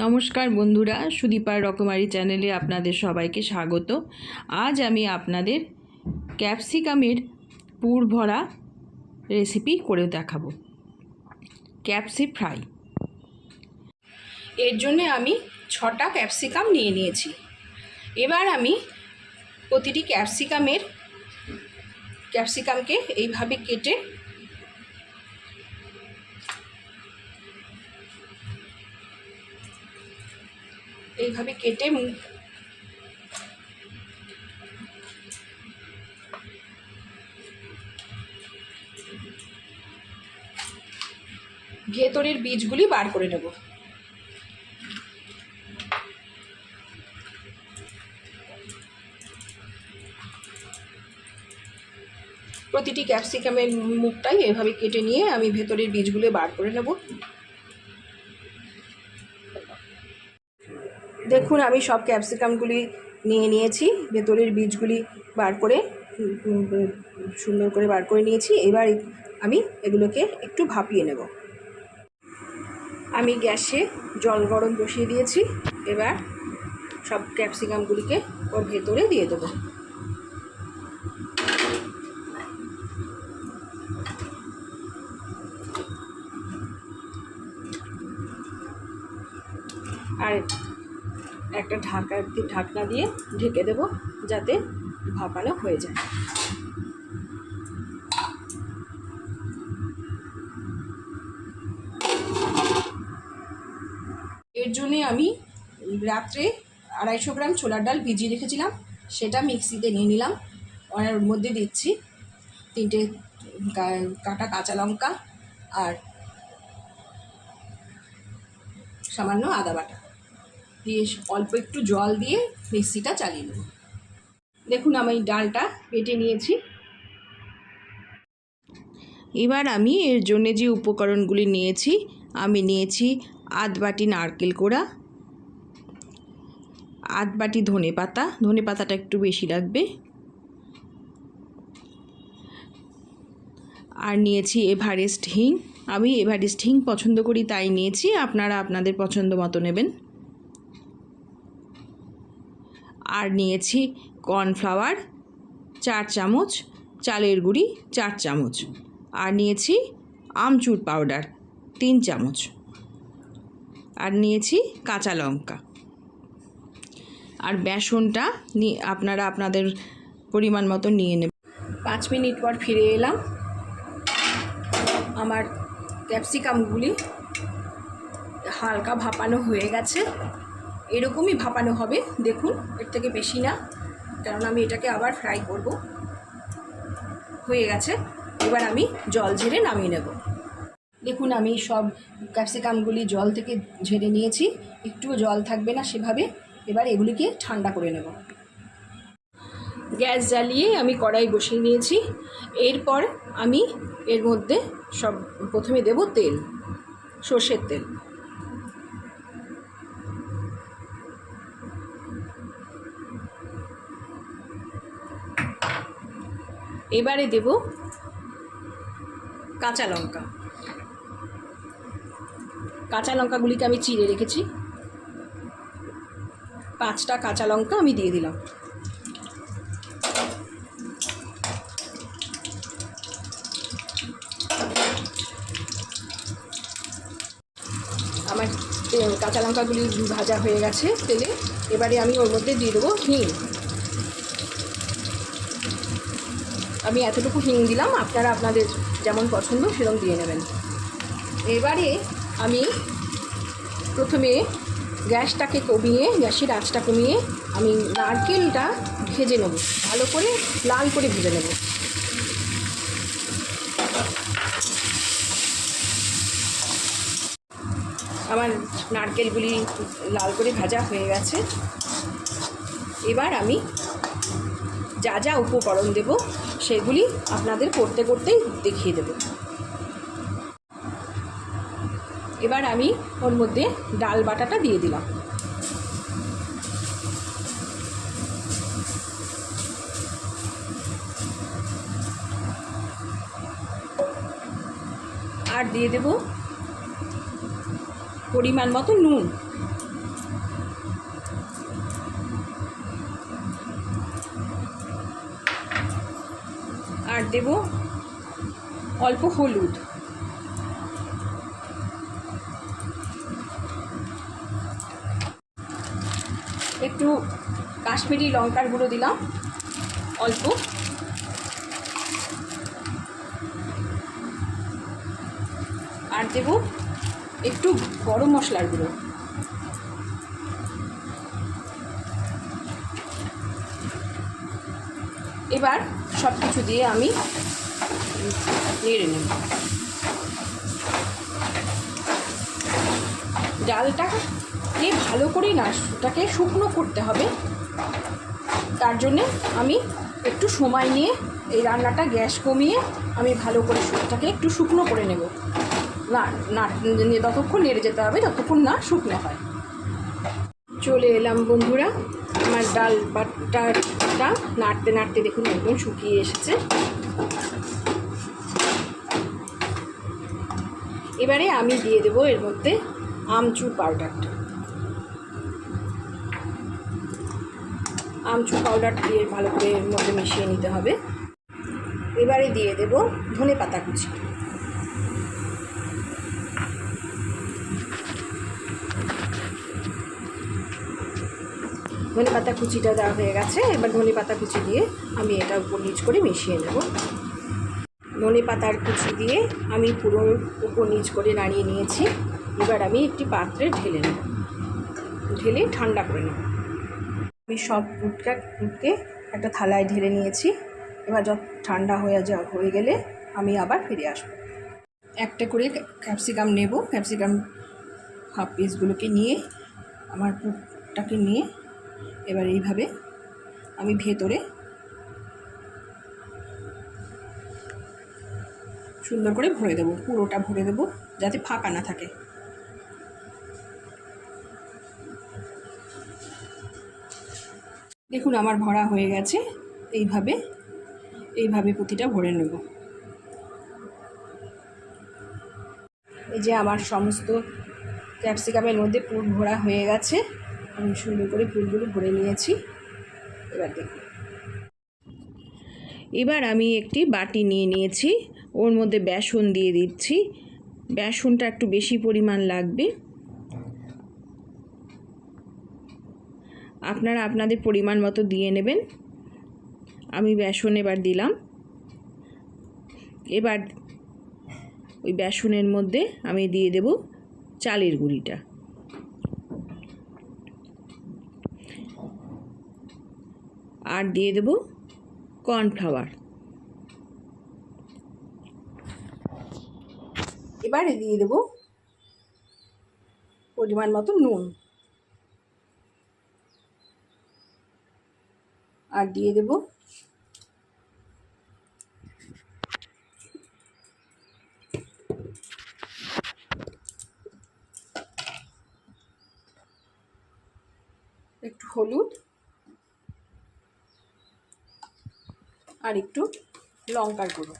নমস্কার বন্ধুরা, সুদীপার রকমারি চ্যানেলে আপনাদের সবাইকে স্বাগত। আজ আমি আপনাদের ক্যাপসিকামের পুর ভরা রেসিপি করে দেখাবো। ক্যাপসি ফ্রাই। এর জন্যে আমি ছটা ক্যাপসিকাম নিয়ে নিয়েছি। এবার আমি প্রতিটি ক্যাপসিকামের, ক্যাপসিকামকে এইভাবে কেটে এইভাবে কেটে ভেতরের বীজগুলি বার করে নেব। প্রতিটি ক্যাপসিকামের মুখটাই এভাবে কেটে নিয়ে আমি ভেতরের বীজগুলো বার করে নেব। দেখুন, আমি সব ক্যাপসিকামগুলি নিয়ে নিয়েছি, ভেতরের বীজগুলি বার করে সুন্দর করে বার করে নিয়েছি। এবার আমি এগুলোকে একটু ভাপিয়ে নেব। আমি গ্যাসে জল গরম বসিয়ে দিয়েছি। এবার সব ক্যাপসিকামগুলিকে ওর ভেতরে দিয়ে দেবো। আর একটা ঢাকা ঢাকনা দিয়ে ঢেকে দেব যাতে ভাপানো হয়ে যায়। এর জন্যে আমি রাত্রে আড়াইশো গ্রাম ছোলার ডাল ভিজিয়ে রেখেছিলাম, সেটা মিক্সিতে নিয়ে নিলাম। ওর মধ্যে দিচ্ছি তিনটে কাটা কাঁচা লঙ্কা আর সামান্য আদা বাটা। দিয়ে অল্প একটু জল দিয়ে মিক্সিটা চালিয়ে নেব। দেখুন আমি ডালটা পেটে নিয়েছি। এবার আমি এর জন্য যে উপকরণগুলি নিয়েছি, আমি নিয়েছি আধ বাটি নারকেল কোড়া, আধ বাটি ধনে পাতা, ধনে পাতাটা একটু বেশি লাগবে। আর নিয়েছি এভারেস্ট হিং, আমি এভারেস্ট হিং পছন্দ করি, তাই নিয়েছি, আপনারা আপনাদের পছন্দ মতো নেবেন। আর নিয়েছি কর্নফ্লাওয়ার চার চামচ, চালের গুঁড়ি চার চামচ আর নিয়েছি আমচুর পাউডার তিন চামচ আর নিয়েছি কাঁচা লঙ্কা। আর বেসনটা আপনারা আপনাদের পরিমাণ মতো নিয়ে নেবেন। পাঁচ মিনিট পর ফিরে এলাম আমার ক্যাপসিকামগুলি হালকা ভাপানো হয়ে গেছে। এরকমই ভাপানো হবে, দেখুন, এর থেকে বেশি না, কারণ আমি এটাকে আবার ফ্রাই করব। হয়ে গেছে, এবার আমি জল ঝেড়ে নামিয়ে নেব। দেখুন, আমি সব ক্যাপসিকামগুলি জল থেকে ঝেড়ে নিয়েছি, একটুও জল থাকবে না সেভাবে, এবার এগুলিকে ঠান্ডা করে নেব। গ্যাস জ্বালিয়ে আমি কড়াই বসিয়ে নিয়েছি, এরপর আমি এর মধ্যে সব, প্রথমে দেব তেল, সর্ষের তেল। এবারে দেব কাঁচা লঙ্কা। কাঁচা লঙ্কাগুলিকে আমি চিড়ে রেখেছি। পাঁচটা কাঁচা লঙ্কা আমি দিয়ে দিলাম। আমার কাঁচা লঙ্কাগুলি ভাজা হয়ে গেছে তেলে। এবারে আমি ওর মধ্যে দিয়ে দেবো হিং। আমি এতটুকু হিং দিলাম, আপনারা আপনাদের যেমন পছন্দ সেরকম দিয়ে নেবেন। এবারে আমি প্রথমে গ্যাসটাকে কমিয়ে, গ্যাসের আঁচটা কমিয়ে আমি নারকেলটা ভেজে নেব। ভালো করে লাল করে ভেজে নেব। আমার নারকেলগুলি লাল করে ভাজা হয়ে গেছে। এবার আমি যা যা উপকরণ দেব সেগুলি আপনাদের করতে করতেই দেখিয়ে দেব। এবার আমি ওর মধ্যে ডাল বাটাটা দিয়ে দিলাম। আর দিয়ে দেব পরিমাণ মতো নুন আর দেব অল্প হলুদ। একটু কাশ্মীরি লঙ্কার গুঁড়ো দিলাম, অল্প। আর দেব একটু গরম মশলার গুঁড়ো। এবার সব কিছু দিয়ে আমি নেড়ে নেব। ডালটাকে ভালো করে না, ওটাকে শুকনো করতে হবে। তার জন্যে আমি একটু সময় নিয়ে এই রান্নাটা গ্যাস কমিয়ে আমি ভালো করে ওটাকে একটু শুকনো করে নেব। না না ততক্ষণ নেড়ে যেতে হবে ততক্ষণ না শুকনো হয়। চলে এলাম বন্ধুরা, আমার ডাল বাটাটা নাড়তে নাড়তে দেখুন একদম শুকিয়ে এসেছে। এবারে আমি দিয়ে দেবো এর মধ্যে আমচুর পাউডারটা। আমচুর পাউডার দিয়ে ভালো করে এর মধ্যে মিশিয়ে নিতে হবে। এবারে দিয়ে দেব ধনে পাতা কুচি। ধনে পাতা কুচিটা দেওয়া হয়ে গেছে। এবার ধনে পাতা কুচি দিয়ে আমি এটা উপর নিচ করে মিশিয়ে নেব। ধনে পাতার কুচি দিয়ে আমি পুরো উপর নিচ করে নাড়িয়ে নিয়েছি। এবার আমি একটি পাত্রে ঢেলে নেব। ঢেলে ঠান্ডা করে নেব। আমি সব ফুটটা ফুটকে একটা থালায় ঢেলে নিয়েছি। এবার যত ঠান্ডা হয়ে যা, হয়ে গেলে আমি আবার ফিরে আসব। একটা করে ক্যাপসিকাম নেব। ক্যাপসিকাম হাফ পিসগুলোকে নিয়ে, আমার পুরটাকে নিয়ে এবার এইভাবে আমি ভেতরে সুন্দর করে ভরে দেবো, পুরোটা ভরে দেবো, যাতে ফাঁকা না থাকে। দেখুন, আমার ভরা হয়ে গেছে। এইভাবে এইভাবে পুঁতিটা ভরে নেব। এই যে আমার সমস্ত ক্যাপসিকামের মধ্যে পুর ভরা হয়ে গেছে। আমি সুন্দর করে ফুলগুলো ভরে নিয়েছি। এবার দেখুন এবার আমি একটি বাটি নিয়ে নিয়েছি। ওর মধ্যে বেসন দিয়ে দিচ্ছি। বেসনটা একটু বেশি পরিমাণ লাগবে। আপনারা আপনাদের পরিমাণ মতো দিয়ে নেবেন। আমি বেসন এবার দিলাম। এবার ওই বেসনের মধ্যে আমি দিয়ে দেব চালের গুঁড়িটা। আর দিয়ে দেব কর্নফ্লাওয়ার। এবারে দিয়ে দেব পরিমাণ মতো নুন। আর দিয়ে দেব একটু হলুদ। আর একটু লঙ্কার গুঁড়ো।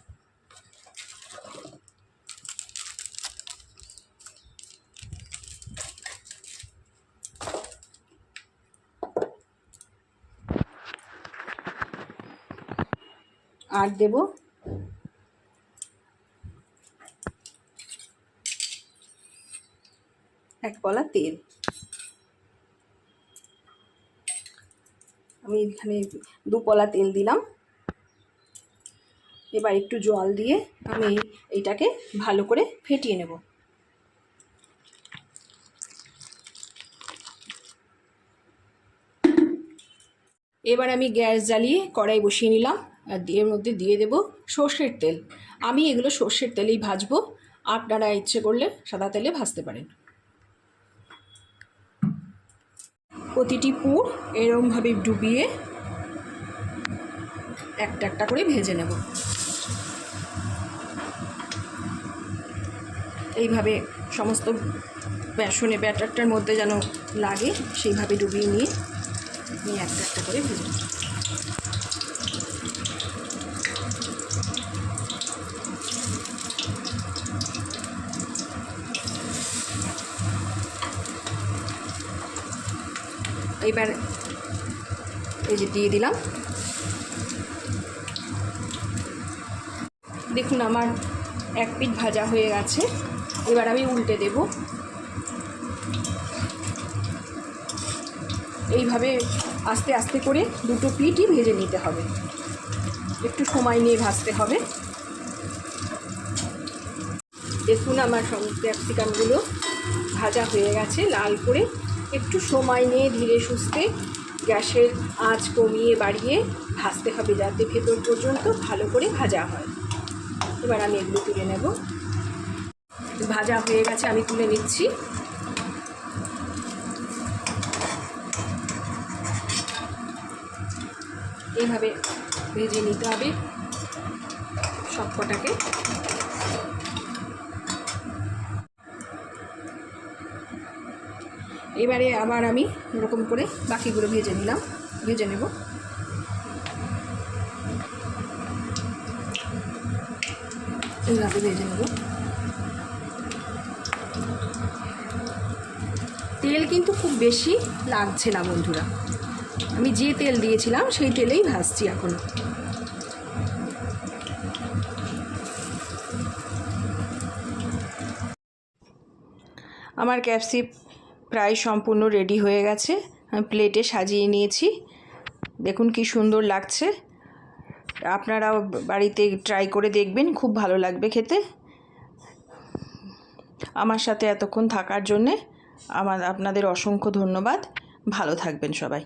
আর দেব এক কলা তেল। আমি এখানে দু কলা তেল দিলাম। এবার একটু জল দিয়ে আমি এইটাকে ভালো করে ফেটিয়ে নেব। এবার আমি গ্যাস জ্বালিয়ে কড়াই বসিয়ে নিলাম। আর এর মধ্যে দিয়ে দেব সর্ষের তেল। আমি এগুলো সর্ষের তেলেই ভাজবো। আপনারা ইচ্ছে করলে সাদা তেলে ভাজতে পারেন। প্রতিটি পুর এরমভাবে ডুবিয়ে একটা একটা করে ভেজে নেব। এইভাবে সমস্ত বেসনে ব্যাটারটার মধ্যে যেন লাগে, সেইভাবে ডুবিয়ে নিয়ে নিয়ে একটা একটা করে ভেজে এইবার এই যে দিয়ে দিলাম। দেখুন, আমার এক পিঠ ভাজা হয়ে গেছে। এবার আমি উল্টে দেব। এইভাবে আস্তে আস্তে করে দুটো পিঠই ভেজে নিতে হবে। একটু সময় নিয়ে ভাজতে হবে। দেখুন আমার ক্যাপসিকামগুলো ভাজা হয়ে গেছে লাল করে। একটু সময় নিয়ে ধীরে সুস্থে গ্যাসের আঁচ কমিয়ে বাড়িয়ে ভাজতে হবে যাতে ভেতর পর্যন্ত ভালো করে ভাজা হয়। এবার আমি এগুলো তুলে নেব। ভাজা হয়ে গেছে, আমি তুলে নিচ্ছি। এইভাবে ভেজে নিতে হবে সব কটাকে। এবারে আবার আমি এরকম করে বাকিগুলো ভেজে নিলাম, ভেজে নেব। এইভাবে ভেজে নেব। তেল কিন্তু খুব বেশি লাগছে না, বন্ধুরা। আমি যে তেল দিয়েছিলাম, সেই তেলেই ভাজছি এখন। আমার ক্যাপসি প্রায় সম্পূর্ণ রেডি হয়ে গেছে। আমি প্লেটে সাজিয়ে নিয়েছি। দেখুন কি সুন্দর লাগছে। আপনারাও বাড়িতে ট্রাই করে দেখবেন, খুব ভালো লাগবে খেতে। আমার সাথে এতক্ষণ থাকার জন্যে আমার আপনাদের অসংখ্য ধন্যবাদ। ভালো থাকবেন সবাই।